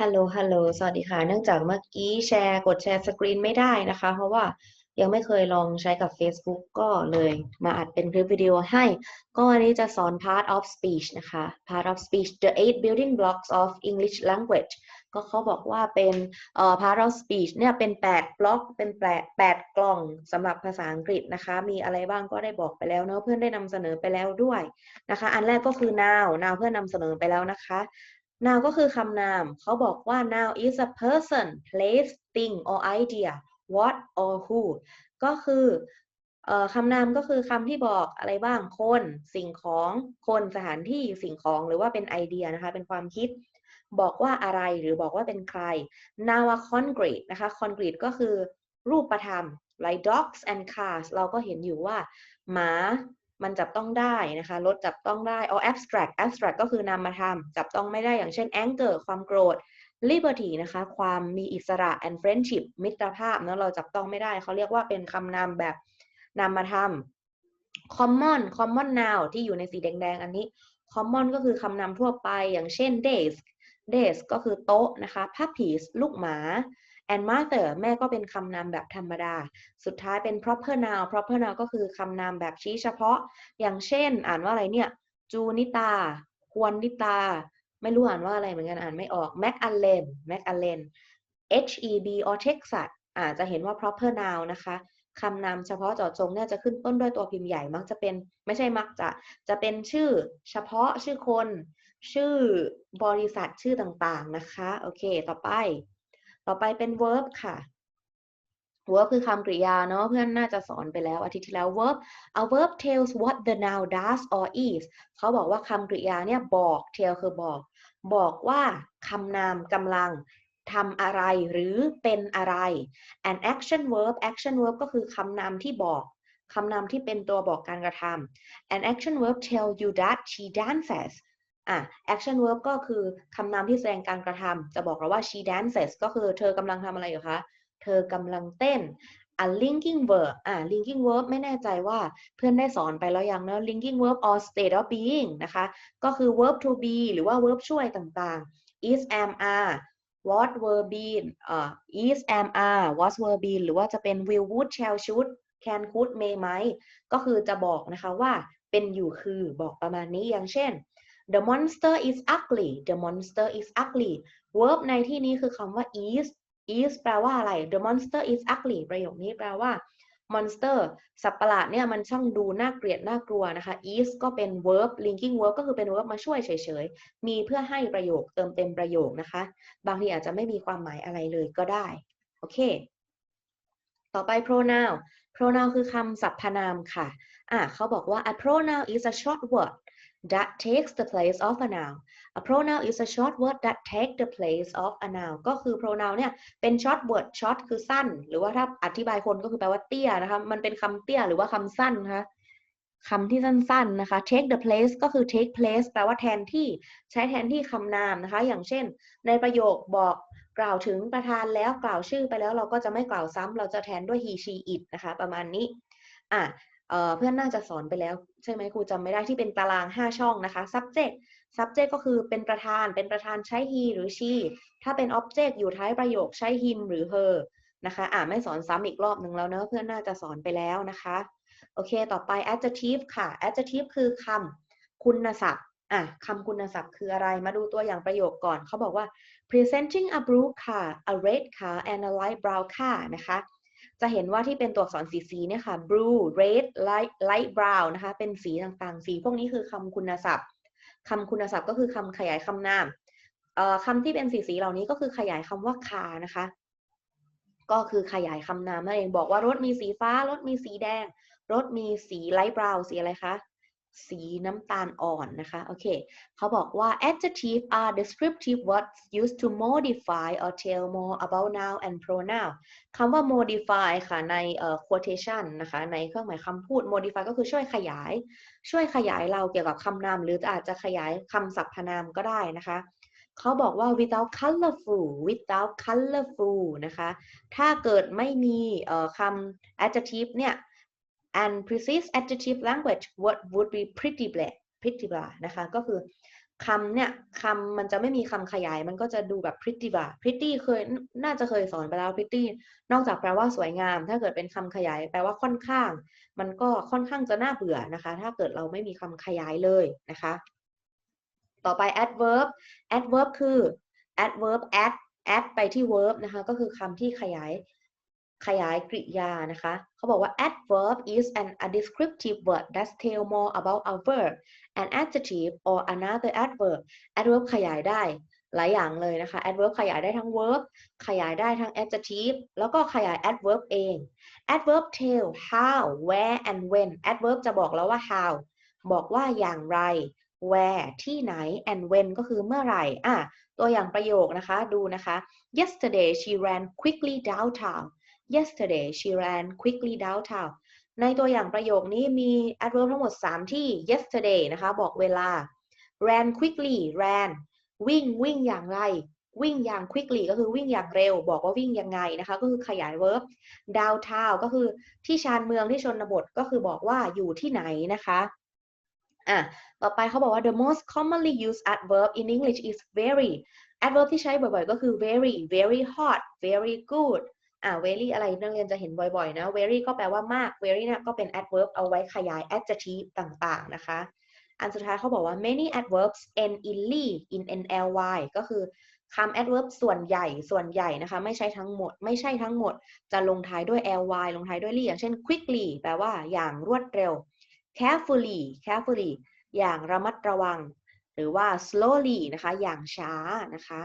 ฮัลโหล ฮัลโหล สวัสดีค่ะ เนื่องจากเมื่อกี้แชร์กดแชร์สกรีนไม่ได้นะคะ เพราะว่ายังไม่เคยลองใช้กับ Facebook ก็เลยมาอัดเป็นคลิปวิดีโอให้ ก็วันนี้จะสอน part of speech นะคะ part of speech the eight building blocks of English language ก็เขาบอกว่าเป็นเอ่อ part of speech เนี่ยเป็น 8 บล็อก เป็น8 8กล่องสำหรับภาษาอังกฤษนะคะ มีอะไรบ้างก็ได้บอกไปแล้วเนาะเพื่อนได้นำเสนอไปแล้วด้วยนะคะ อันแรกก็คือ now now เพื่อนนำเสนอไปแล้วนะคะ now ก็คือคำนาม เขาบอกว่า now is a person place thing or idea what or who ก็คืออคำนามก็คือคำที่บอกอะไรบ้างคน สิ่งของคนสถานที่สิ่งของหรือว่าเป็นไอเดียนะคะ เป็นความคิด บอกว่าอะไรหรือบอกว่าเป็นใคร now a concrete นะคะ concrete ก็คือรูปธรรม like dogs and cars เราก็เห็นอยู่ว่า หมา มันจับต้องได้นะคะรถจับต้องได้ or abstract abstract ก็คือนามธรรมจับต้องไม่ได้อย่างเช่น anger ความโกรธ liberty นะคะ ความมีอิสระ and friendship มิตรภาพเนาะเราจับต้องไม่ได้ เขาเรียกว่าเป็นคำนามแบบนามธรรม common common noun ที่อยู่ในสีแดงๆ อันนี้ common ก็คือคำนามทั่วไปอย่างเช่น desk desk ก็คือโต๊ะนะคะ puppies ลูกหมา and mother แม่ก็เป็นคำนามแบบธรรมดา สุดท้ายเป็น proper noun proper noun ก็คือคำนามแบบชี้เฉพาะ อย่างเช่น อ่านว่าอะไรเนี่ย จูนิตา ควรนิตา ไม่รู้อ่านว่าอะไรเหมือนกันอ่านไม่ออกแมคอัลเลนแมคอัลเลน H E B or Texas อาจจะเห็นว่า proper noun นะคะคำนามเฉพาะเจาะจงเนี่ยจะขึ้นต้นด้วยตัวพิมพ์ใหญ่มักจะเป็นไม่ใช่มักจะจะเป็นชื่อเฉพาะชื่อคน ชื่อบริษัทชื่อต่างๆนะคะ โอเค ต่อไป ต่อไปเป็น verb ค่ะ verb คือคำกริยาเนาะเพื่อนน่าจะสอนไปแล้วอาทิตย์ที่แล้ว verb a verb tells what the noun does or is เขาบอกว่าคำกริยาเนี่ยบอก tell คือบอก บอกว่าคำนามกำลังทำอะไรหรือเป็นอะไร an action verb action verb ก็คือคำนามที่บอกคำนามที่เป็นตัวบอกการกระทำ an action verb tell you that she dances อะ action verb ก็คือคำนามที่แสดงการกระทำจะบอกเราว่า she dances ก็คือเธอกำลังทำอะไรอยู่คะ เธอกำลังเต้น a linking verb อะ linking verb ไม่แน่ใจว่าเพื่อนได้สอนไปแล้วยังเนอะ linking verb or state of being นะคะ ก็คือ verb to be หรือว่า verb ช่วยต่างๆ is am are what were been อ่า is am are was were been หรือว่าจะเป็น will would shall should can could may might ก็คือจะบอกนะคะว่าเป็นอยู่คือบอกประมาณนี้อย่างเช่น the monster is ugly the monster is ugly verb ในที่นี้คือคำว่า is is แปลว่าอะไร the monster is ugly ประโยคนี้แปลว่า monster สัตว์ประหลาดเนี่ยมันช่างดูน่าเกลียดน่ากลัวนะคะ is ก็เป็น verb linking verb ก็คือเป็น verb มาช่วยเฉยๆ มีเพื่อให้ประโยคเติมเต็มประโยคนะคะ บางทีอาจจะไม่มีความหมายอะไรเลยก็ได้ โอเค ต่อไป pronoun pronoun คือคำสรรพนามค่ะ อะเขาบอกว่า a pronoun is a short word that takes the place of a noun a pronoun is a short word that take the place of a noun ก็คือ pronoun เนี่ยเป็น short word short คือสั้น หรือว่าถ้าอธิบายคนก็คือแปลว่าเตี้ยนะคะมันเป็นคำเตี้ยหรือว่าคำสั้นนะคะคำที่สั้นๆนะคะ take the place ก็คือ take place แปลว่าแทนที่ใช้แทนที่คำนามนะคะ อย่างเช่น ในประโยคบอกกล่าวถึงประธานแล้วกล่าวชื่อไปแล้วเราก็จะไม่กล่าวซ้ำเราจะแทนด้วย he she it นะคะ ประมาณนี้อะ เพื่อนน่าจะสอนไปแล้ว ใช่ไหมครูจำไม่ได้ที่เป็นตาราง 5 ช่องนะคะ subject subject ก็คือเป็นประธาน เป็นประธานใช้ he หรือ she ถ้าเป็น object อยู่ท้ายประโยคใช้ him หรือ her นะคะอ่าไม่สอนซ้ำอีกรอบหนึ่งแล้วเนอะเพื่อนน่าจะสอนไปแล้วนะคะ โอเค ต่อไป adjective ค่ะ adjective คือคำคุณศัพท์อะคำคุณศัพท์คืออะไรมาดูตัวอย่างประโยคก่อนเขาบอกว่า presenting a blue car a red car and a light brown car นะคะ จะเห็นว่าที่เป็นตัวอักษรสีสีเนี่ยค่ะ blue red light light brown นะคะ เป็นสีต่างๆ สีพวกนี้คือคำคุณศัพท์คำคุณศัพท์ก็คือคำขยายคำนามเอ่อคำที่เป็นสีสีเหล่านี้ก็คือขยายคำว่าคานะคะ ก็คือขยายคำนามนั่นเองบอกว่ารถมีสีฟ้ารถมีสีแดง รถมีสีไลท์บราวน์สีอะไรคะ สีน้ำตาลอ่อนนะคะ โอเค เขาบอกว่า adjective are descriptive words used to modify or tell more about noun and pronoun คำว่า modify ค่ะ ใน quotation นะคะ ในเครื่องหมายคำพูด modify ก็คือช่วยขยาย ช่วยขยายเราเกี่ยวกับคำนาม หรืออาจจะขยายคำสรรพนามก็ได้นะคะเขาบอกว่า without colorful without colorful นะคะ ถ้าเกิดไม่มีคำ adjective เนี่ย and precise adjective language word would be pretty bland pretty bland นะคะ ก็คือคำเนี่ยคำมันจะไม่มีคำขยาย มันก็จะดูแบบ pretty ว่า pretty เคยน่าจะเคยสอนไปแล้ว pretty นอกจากแปลว่าสวยงาม ถ้าเกิดเป็นคำขยาย แปลว่าค่อนข้าง มันก็ค่อนข้างจะน่าเบื่อนะคะ ถ้าเกิดเราไม่มีคำขยายเลยนะคะ ต่อไป adverb adverb คือ adverb add add ไปที่ verb นะคะ ก็คือคำที่ขยาย ขยายกริยานะคะ เขาบอกว่า adverb is an a descriptive word that tell more about a verb an adjective or another adverb adverb ขยายได้หลายอย่างเลยนะคะ adverb ขยายได้ทั้ง verb ขยายได้ทั้ง adjective แล้วก็ขยาย adverb เอง adverb tell how where and when adverb จะบอกแล้วว่า how บอกว่าอย่างไร where ที่ไหน and when ก็คือเมื่อไหร่อะตัวอย่างประโยคนะคะดูนะคะ yesterday she ran quickly downtown yesterday she ran quickly downtown ในตัวอย่างประโยคนี้มี adverb ทั้งหมด 3 ที่ yesterday นะคะ บอกเวลา ran quickly ran วิ่งวิ่งอย่างไร วิ่งอย่าง quickly ก็คือวิ่งอย่างเร็ว บอกว่าวิ่งยังไงนะคะ ก็คือขยาย verb downtown ก็คือที่ชานเมืองที่ชนบท ก็คือบอกว่าอยู่ที่ไหนนะคะอะต่อไปเขาบอกว่า the most commonly used adverb in English is very adverb ที่ใช้บ่อยๆ ก็คือ very very hot very good อ่า very อะไรนักเรียนจะเห็นบ่อยๆนะ very ก็แปลว่ามาก very เนี่ยก็เป็น adverb เอาไว้ขยาย adjective ต่างๆ นะคะ อันสุดท้ายเขาบอกว่า many adverbs end in ly in nly ก็คือคำ adverb ส่วนใหญ่ส่วนใหญ่นะคะ ไม่ใช่ทั้งหมด ไม่ใช่ทั้งหมด จะลงท้ายด้วย ly ลงท้ายด้วย ly อย่างเช่น quickly แปลว่าอย่างรวดเร็ว carefully carefully อย่างระมัดระวัง หรือว่า slowly นะคะ อย่างช้านะคะ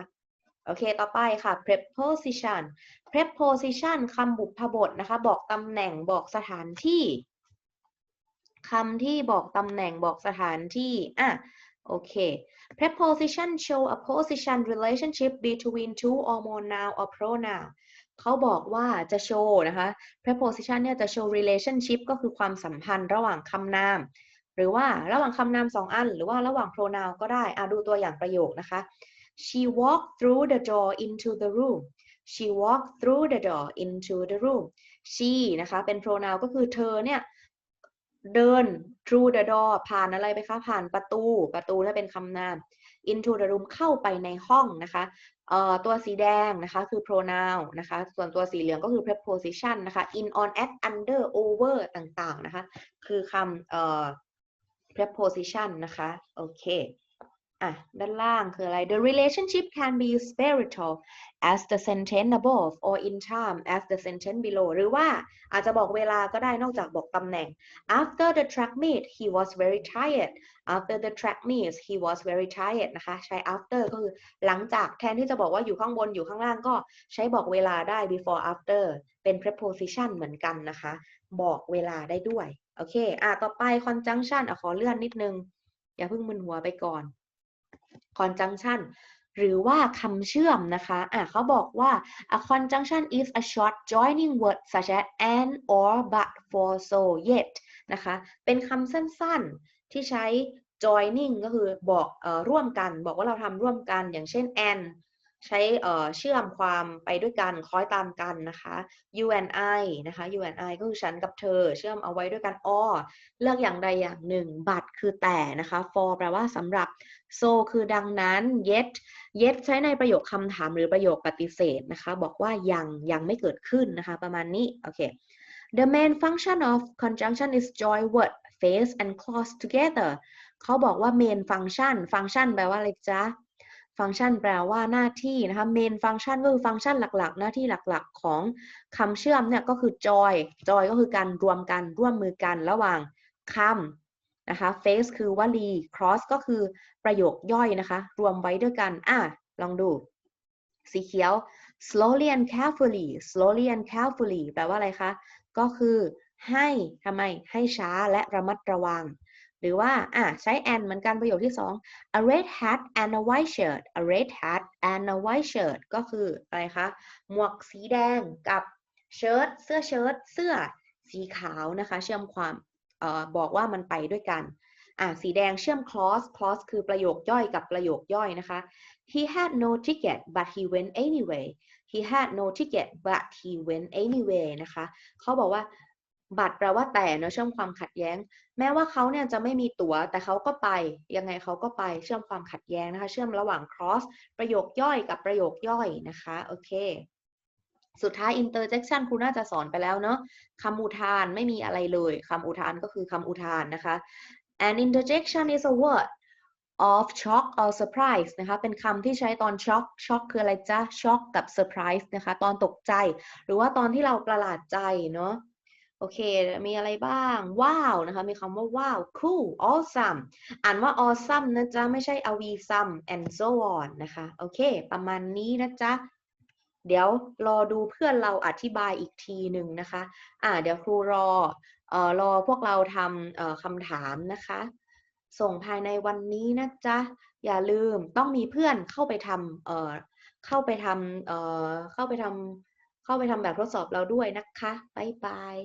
โอเค ต่อไปค่ะ preposition preposition คำบุพบทนะคะ บอกตำแหน่งบอกสถานที่คำที่บอกตำแหน่งบอกสถานที่ อะ โอเค preposition show a position relationship between two or more noun or pronoun เขาบอกว่าจะโชว์นะคะ preposition เนี่ยจะโชว์ relationship ก็คือความสัมพันธ์ระหว่างคำนาม หรือว่าระหว่างคำนามสองอัน หรือว่าระหว่าง pronoun ก็ได้ อะ ดูตัวอย่างประโยคนะคะ she walked through the door into the room she walked through the door into the room she นะคะเป็น pronoun ก็คือเธอเนี่ยเดิน through the door ผ่านอะไรไปคะ ผ่านประตู ประตูถ้าเป็นคำนาม into the room เข้าไปในห้องนะคะเอ่อตัวสีแดงนะคะคือ pronoun นะคะ ส่วนตัวสีเหลืองก็คือ preposition นะคะ in on at under over ต่างๆนะคะ คือคำเอ่อ preposition นะคะ โอเค อะด้านล่างคืออะไร the relationship can be spiritual as the sentence above or in time as the sentence below หรือว่าอาจจะบอกเวลาก็ได้นอกจากบอกตำแหน่ง after the track meet he was very tired after the track meet he was very tired นะคะ ใช้ after ก็คือหลังจากแทนที่จะบอกว่าอยู่ข้างบนอยู่ข้างล่างก็ใช้บอกเวลาได้ before after เป็น preposition เหมือนกันนะคะ บอกเวลาได้ด้วย โอเค อะ ต่อไป conjunction อะขอเลื่อนนิดนึง อย่าเพิ่งมึนหัวไปก่อน conjunction หรือว่าคำเชื่อมนะคะ อะเขาบอกว่า a conjunction is a short joining word such as and or but for so yet นะคะ เป็นคำสั้นๆ ที่ใช้ joining ก็คือบอกออร่วมกัน บอกว่าเราทำร่วมกัน อย่างเช่น and ใช้เชื่อมความไปด้วยกันคล้อยตามกันนะคะ you and I นะคะ you and I ก็คือฉันกับเธอ เชื่อมเอาไว้ด้วยกัน or เลือกอย่างใดอย่างหนึ่ง but คือแต่นะคะ for แปลว่าสำหรับ so คือดังนั้น yet yet ใช้ในประโยคคำถามหรือประโยคปฏิเสธนะคะ บอกว่ายังยังไม่เกิดขึ้นนะคะ ประมาณนี้ โอเค the main function of conjunction is join word phrase and clause together เขาบอกว่า main function function แปลว่าอะไรจ๊ะ ฟังก์ชันแปลว่าหน้าที่นะคะ main function ก็คือฟังก์ชันหลักๆ หน้าที่หลักๆ ของคำเชื่อมเนี่ยก็คือ join join ก็คือการรวมกันร่วมมือกันระหว่างคำนะคะ phrase คือวลี cross ก็คือประโยคย่อยนะคะ รวมไว้ด้วยกันอะลองดู สีเขียว slowly and carefully slowly and carefully แปลว่าอะไรคะ ก็คือให้ทำไมให้ช้าและระมัดระวัง หรือว่าอะใช้ and เหมือนกันประโยคที่ 2 a red hat and a white shirt a red hat and a white shirt ก็คืออะไรคะ หมวกสีแดงกับเชิ้ตเสื้อเชิ้ตเสื้อสีขาวนะคะ เชื่อมความออบอกว่ามันไปด้วยกันอะสีแดงเชื่อม clause clause คือประโยคย่อยกับประโยคย่อยนะคะ he had no ticket but he went anyway he had no ticket but he went anyway นะคะ เขาบอกว่า บัตรแปลว่าแต่เนอะเชื่อมความขัดแย้ง แม้ว่าเขาเนี่ยจะไม่มีตั๋ว แต่เขาก็ไป ยังไงเขาก็ไปเชื่อมความขัดแย้งนะคะ เชื่อมระหว่าง cross ประโยคย่อยกับประโยคย่อยนะคะโอเค สุดท้าย interjection ครูน่าจะสอนไปแล้วเนอะคำอุทานไม่มีอะไรเลยคำอุทานก็คือคำอุทานนะคะ an interjection is a word of shock or surprise นะคะ เป็นคำที่ใช้ตอน shock shock คืออะไรจ๊ะ shock กับ surprise นะคะ ตอนตกใจ หรือว่าตอนที่เราประหลาดใจเนาะ โอเค มีอะไรบ้าง ว้าวนะคะ มีคำว่าว้าว cool awesome อ่านว่า awesome นะจ๊ะ ไม่ใช่ awesome and so on นะคะ โอเค ประมาณนี้นะจ๊ะ เดี๋ยวรอดูเพื่อนเราอธิบายอีกทีหนึ่งนะคะ อ่า เดี๋ยวครูรอเอ่อรอพวกเราทำเอ่อคำถามนะคะ ส่งภายในวันนี้นะจ๊ะ อย่าลืมต้องมีเพื่อนเข้าไปทำเอ่อเข้าไปทำเอ่อเข้าไปทำเข้าไปทำแบบทดสอบเราด้วยนะคะ บ๊ายบาย